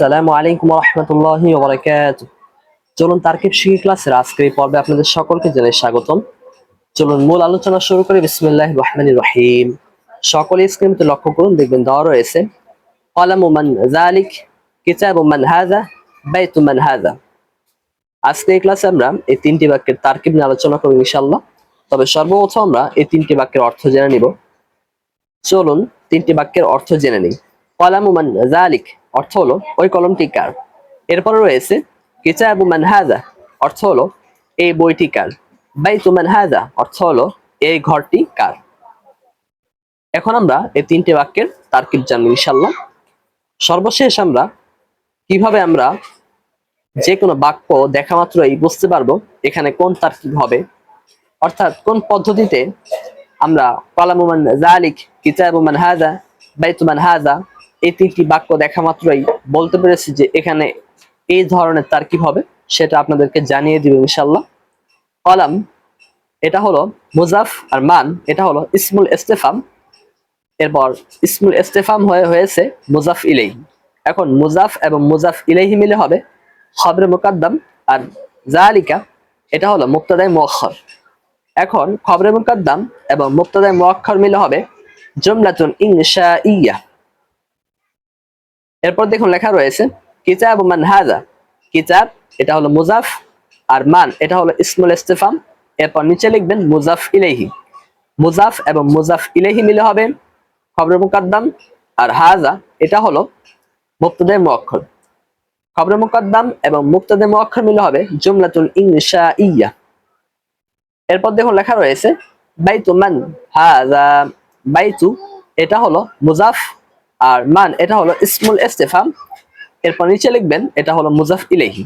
আসসালামু আলাইকুম রহমতুল্লাহি চলুন তারকিব শিখি ক্লাসের আজকের এই পর্বে আপনাদের সকলকে জানাই স্বাগতম। চলুন মূল আলোচনা শুরু করি। বিসমিল্লাহ রহমানির রহিম। সকলে স্ক্রিনতে লক্ষ্য করুন, দেখবেন দেওয়া রয়েছে কলামু মান জালিক কিতাবু মান হাযা, বাইতু মান হাযা। আজকে এই ক্লাসে আমরা এই তিনটি বাক্যের তারকিব নিয়ে আলোচনা করব ইনশাআল্লাহ। তবে সর্বপ্রথম আমরা এই তিনটি বাক্যের অর্থ জেনে নিব। চলুন তিনটি বাক্যের অর্থ জেনে নিই। কলামু মান জালিক অর্থ হলো ওই কলমটি কার? এরপরে রয়েছে, কিতাবু মান হাযা অর্থ হলো এই বইটি কার? বাইতু মান হাযা অর্থ হলো এই ঘরটি কার? এখন আমরা এই তিনটি বাক্যের তারকিব জানব ইনশাল্লাহ সর্বশেষ আমরা কীভাবে আমরা যে কোনো বাক্য দেখা মাত্রই বুঝতে পারব এখানে কোন তারকিব হবে। অর্থাৎ কোন পদ্ধতিতে আমরা কলামুমান জালিক কিতাবুমান হাজা বাইতুমান হাজা এই তিনটি বাক্য দেখা মাত্রই বলতে পেরেছি যে এখানে এই ধরনের তারকিব হবে, সেটা আপনাদেরকে জানিয়ে দিব ইনশাল্লাহ কলাম, এটা হলো মুজাফ আর মান, এটা হলো ইসমুল ইস্তেফাম। এরপর ইসমুল ইস্তেফাম হয়ে হয়েছে মুজাফ ইলেহি এখন মুজাফ এবং মুজাফ ইলেহি মিলে হবে খবরে মুকাদ্দাম আর জালিকা এটা হলো মুক্তাদায় মুআক্ষর এখন খবরে মুকাদ্দাম এবং মুক্তাদায় মুআক্ষর মিলে হবে জুমলাতুন ইনশাইয়া। এরপর দেখুন লেখা রয়েছে, কিতাব মান হাজা কিতাব, এটা হলো মুজাফ, আর মান, এটা হলো ইসমুল ইস্তেফাম। এরপর নিচে লিখবেন মুজাফ ইলেহি মুজাফ এবং মুজাফ ইলেহি মিলে হবে খবর মুকাদ্দাম, আর হাজা এটা হলো মুক্তদে মুঅক্ষর খবর মুকাদ্দাম এবং মুক্তদে মুঅক্ষর মিলে হবে জুমলাতুল ইনশা ইয়া এরপর দেখুন লেখা রয়েছে, বাইতু মান হাজা বাইতু, এটা হলো মুজাফ আর মান, এটা হলো ইসমুল ইস্তেফাম এরপর নিচে লিখবেন, এটা হলো মুজাফ ইলেহি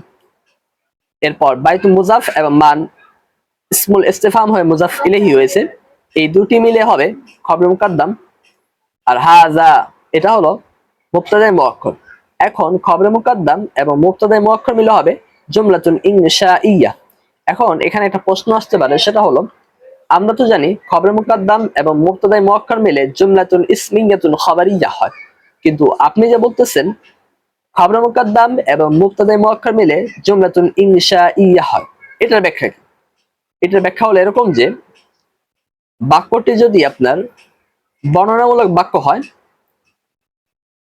এরপর বাইতু মুজাফ এবং মান ইসমুল ইস্তেফাম হয়ে মুজাফ ইলেহি হয়েছে। এই দুটি মিলে হবে খবর মুকাদ্দাম। আর হাজা, এটা হলো মুক্তাদায় মুঅক্ষর এখন খবরে মুকাদ্দাম এবং মুক্তাদায় মুঅক্ষর মিলে হবে জুমলাতুন ইনশা ইয়া এখন এখানে একটা প্রশ্ন আসতে পারে, সেটা হলো আমরা তো জানি খবরে মুকাদ্দাম এবং মুক্তাদায় মুঅক্ষর মিলে জুমলাতুন ইসমিয়াতুন খবরিয়া হয়। কিন্তু আপনি যা বলতেছেন খবরে মুকাদ্দাম এবং মুক্তাদায় মুঅক্ষর মিলে জুমলাতুন ইনশা ইয়া হয়, এটার ব্যাখ্যা কি? এটার ব্যাখ্যা হলো এরকম যে, বাক্যটি যদি আপনার বর্ণনামূলক বাক্য হয়,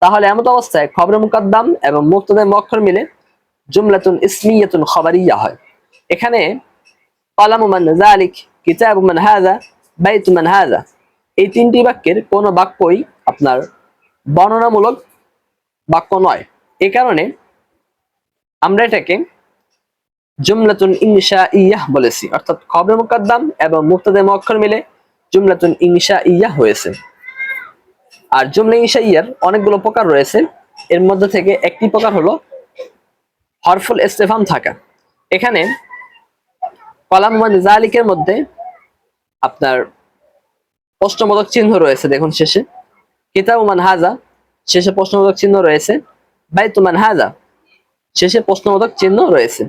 তাহলে এমন অবস্থায় খবর মুকাদ্দাম এবং মুক্তদায় মক্ষর মিলে জুমলাতুন ইসমিয়াতুন খবরিয়া হয়। এখানে কলামুমান জালিক কিতাবুমান হাজা বাইতুমান হাজা এই তিনটি বাক্যের কোনো বাক্যই আপনার বর্ণনামূলক বাক্য নয়। এই কারণে আমরা এটাকে জুমলাতুন ইনশা ইয়াহ বলেছি। অর্থাৎ খবর মুকাদ্দাম এবং মুক্তদায় মক্ষর মিলে জুমলাতুন ইনশা ইয়া হয়েছে। আর জুমলা ইনশা ইয়ার অনেকগুলো প্রকার রয়েছে। এর মধ্যে থেকে একটি প্রকার হলো হরফুল ইস্তেফাম থাকা। এখানে কলাম মানে জালিকের মধ্যে আপনার প্রশ্নবোধক চিহ্ন রয়েছে দেখুন শেষে। কিতাবুমান হাজা, শেষে প্রশ্নবোধক চিহ্ন রয়েছে। বাইতুমান হাজা, শেষে প্রশ্নবোধক চিহ্ন রয়েছে।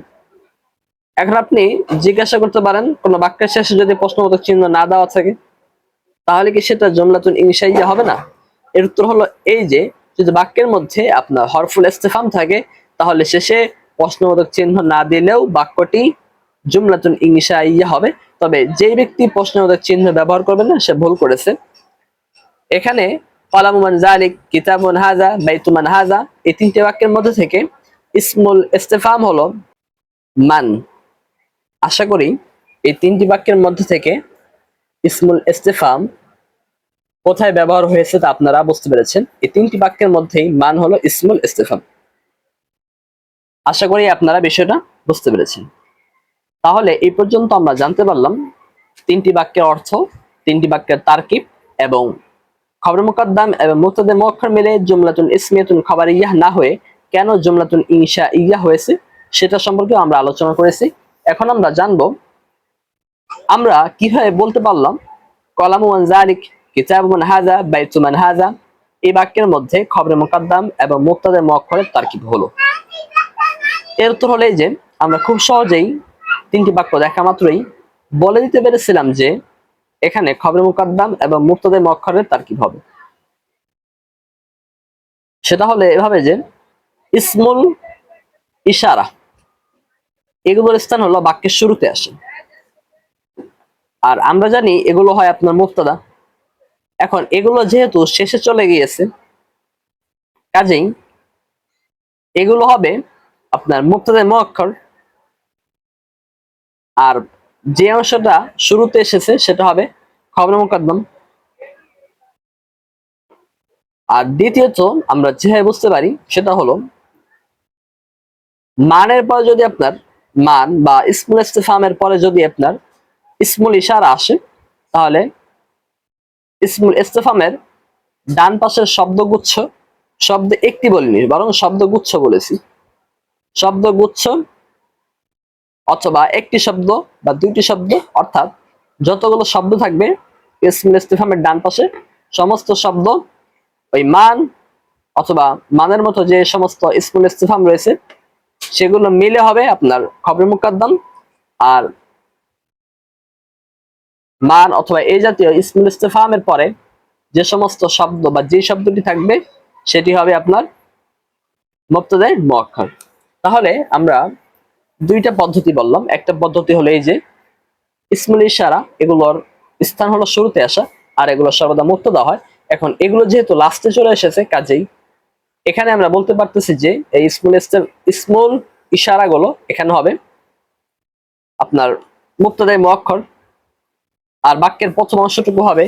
এখন আপনি জিজ্ঞাসা করতে পারেন, কোন বাক্যের শেষে যদি প্রশ্নবোধক চিহ্ন না দেওয়া থাকে, তাহলে কি সেটা জমলাতুন ইনশাইয়া হবে না? এর উত্তর হলো এই যে, যদি বাক্যের মধ্যে আপনার হরফুল ইস্তেফাম থাকে, তাহলে শেষে প্রশ্নবোধক চিহ্ন না দিলেও বাক্যটি জুমলাতুন ইনশাইয়া হবে। তবে যে ব্যক্তি প্রশ্নবোধক চিহ্ন ব্যবহার করবে না, সে ভুল করেছে। এখানে কলামুমান জালিক কিতাবুন হাজা বাইতুমান হাজা, এই তিনটে বাক্যের মধ্যে থেকে ইসমুল ইস্তেফাম হলো মান। আশা করি এই তিনটি বাক্যের মধ্যে থেকে ইসমুল ইস্তেফাম কোথায় ব্যবহার হয়েছে তা আপনারা বুঝতে পেরেছেন। এই তিনটি বাক্যের মধ্যেই মান হলো ইসমুল ইস্তেফাম। আশা করি আপনারা বিষয়টা বুঝতে পেরেছেন। তাহলে এই পর্যন্ত আমরা জানতে পারলাম তিনটি বাক্যের অর্থ, তিনটি বাক্যের তারকিব এবং খবর মুকদ্দাম এবং মুক্তদে মক্ষর মিলে জুমলাতুন ইসমিয়াতুন খাবার ইয়াহ না হয়ে কেন জুমলাতুন ইনশা ইয়া হয়েছে সেটা সম্পর্কে আমরা আলোচনা করেছি। এখন আমরা জানব আমরা কীভাবে বলতে পারলাম কলামুমান জালিক কিতাবুমান হাজা বাইতুমান হাজা এই বাক্যের মধ্যে খবরে মোকাদ্দাম এবং মুক্তাদের মক্ষরের তারকিব হলো। এর উত্তর হলো যে, আমরা খুব সহজেই তিনটি বাক্য দেখা মাত্রই। বলে দিতে পেরেছিলাম যে, এখানে খবরে মুকাদ্দাম এবং মুক্তাদের মক্ষরের তারকিব হবে। সেটা হলো এভাবে যে, ইসমুল ইশারা। এগুলোর স্থান হলো বাক্যের শুরুতে আসে। আর আমরা জানি এগুলো হয় আপনার মুক্তাদা। এখন এগুলো যেহেতু শেষে চলে গিয়েছে, কাজেই এগুলো হবে আপনার মুক্তাদায় মোয়াক্ষর আর যে অংশটা শুরুতে এসেছে সেটা হবে খবর মুকদ্দম। আর দ্বিতীয়ত আমরা যেভাবে বুঝতে পারি, সেটা হলো মানের পরে যদি আপনার মান বা ইসমুল ইস্তেফামের পরে যদি আপনার ইসমুল ইশারা আসে, তাহলে ইসমুল ইস্তেফামের ডান পাশের শব্দগুচ্ছ, শব্দ একটি বলিনি বরং শব্দগুচ্ছ বলেছি। শব্দগুচ্ছ অথবা একটি শব্দ বা দুইটি শব্দ, অর্থাৎ যতগুলো শব্দ থাকবে, ইসমুল ইস্তেফামের ডান পাশে সমস্ত শব্দ ওই মান অথবা মানের মতো যে সমস্ত ইসমুল ইস্তেফাম রয়েছে, সেগুলো মিলে হবে আপনার খবর মুকাদ্দম। আর মান অথবা এই জাতীয় ইসমুল ইস্তেফামের পরে যে সমস্ত শব্দ বা যে শব্দটি থাকবে, সেটি হবে আপনার মুক্তদায় মুয়াক্ষর তাহলে আমরা দুইটা পদ্ধতি বললাম। একটা পদ্ধতি হলো এই যে ইসমুল ইশারা, এগুলোর স্থান হলো শুরুতে আসা, আর এগুলো সর্বদা মুক্ত দেওয়া হয়। এখন এগুলো যেহেতু লাস্টে চলে এসেছে, কাজেই এখানে আমরা বলতে পারতেছি যে এই স্মল স্মল ইশারাগুলো এখানে হবে। আপনার মুক্তদায় মুয়াক্ষর আর বাক্যের প্রথম অংশটুকু হবে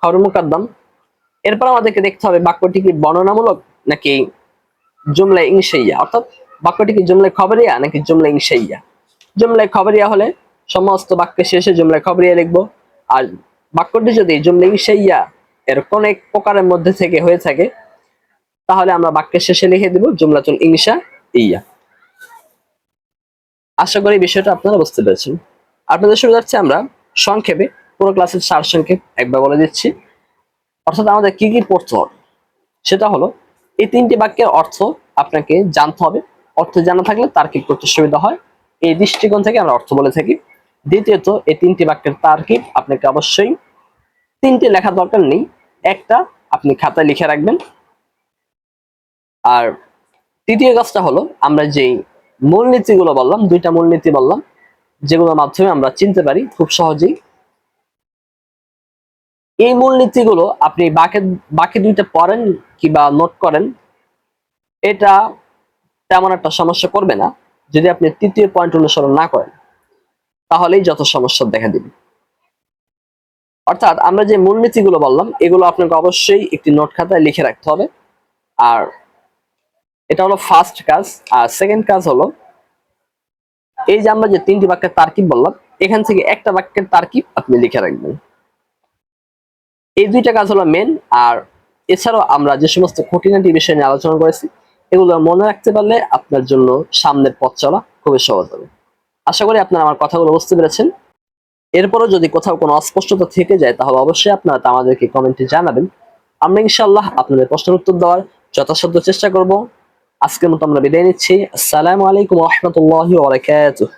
খবর মুকাদ্দম। এরপর আমাদেরকে দেখতে হবে বাক্যটি কি বর্ণনামূলক নাকি জুমলা ইংসাইয়া অর্থাৎ বাক্যটি কি জুমলায় খবরিয়া নাকি জুমলা ইংসাইয়া জুমলায় খবরিয়া হলে সমস্ত বাক্যের শেষে জুমলায় খবরিয়া লিখব। আর বাক্যটি যদি জুমলা ইংসাইয়া এর কোন এক প্রকারের মধ্যে থেকে হয়ে থাকে, তাহলে আমরা বাক্যের শেষে লিখে দিব জুমলাতুল ইংসা ইয়া আশা করি বিষয়টা আপনারা বুঝতে পেরেছেন। আপনাদের শুরু যাচ্ছে আমরা সংক্ষেপে পুরো ক্লাসের সার সংক্ষেপ একবার বলে দিচ্ছি। অর্থাৎ আমাদের কি কি পড়তে হবে? সেটা হলো, এই তিনটি বাক্যের অর্থ আপনাকে জানতে হবে। অর্থ জানা থাকলে তার্কিক করতে সুবিধা হয়? এই দৃষ্টিকোণ থেকে আমরা অর্থ বলে থাকি। দ্বিতীয়ত, এই তিনটি বাক্যের তার্কিক আপনাকে অবশ্যই তিনটি লেখা দরকার নেই। একটা, আপনি খাতায় লিখে রাখবেন। আর তৃতীয় কাজটা হলো, আমরা যেই মূলনীতিগুলো বললাম, দুইটা মূলনীতি বললাম, যেগুলোর মাধ্যমে আমরা চিনতে পারি খুব সহজেই। এই মূলনীতিগুলো আপনি বাকি বাকি দুইটা পড়েন কিংবা নোট করেন, এটা তেমন একটা সমস্যা করবে না, যদি আপনি তৃতীয় পয়েন্ট অনুসরণ না করেন, তাহলেই যত সমস্যা দেখা দিবে। অর্থাৎ আমরা যে মূলনীতিগুলো বললাম, এগুলো আপনাকে অবশ্যই একটি নোট খাতায় লিখে রাখতে হবে। আর এটা হলো ফার্স্ট কাজ, আর সেকেন্ড কাজ হলো, এই যে আমরা যে তিনটি বাক্যের তার্কিব বললাম, এখান থেকে একটা বাক্যের তার্কিব আপনি লিখে রাখবেন। এই দুইটা কাজ হলো মেন আর এছাড়াও আমরা যে সমস্ত খুঁটিনাটি বিষয় নিয়ে আলোচনা করেছি এগুলো মনে রাখতে পারলে আপনার জন্য সামনের পথ চলা খুবই সহজ হবে। আশা করি আপনারা আমার কথাগুলো বুঝতে পেরেছেন। এরপরও যদি কোথাও কোনো অস্পষ্টতা থেকে যায়, তাহলে অবশ্যই আপনারা তা আমাদেরকে কমেন্টে জানাবেন। আমরা ইনশাল্লাহ আপনাদের প্রশ্নের উত্তর দেওয়ার যথাসাধ্য চেষ্টা করব। আজকের মতো আমরা বিদায় নিচ্ছি। আসসালামু আলাইকুম রহমতুল্লাহ ওবরাকাতুহ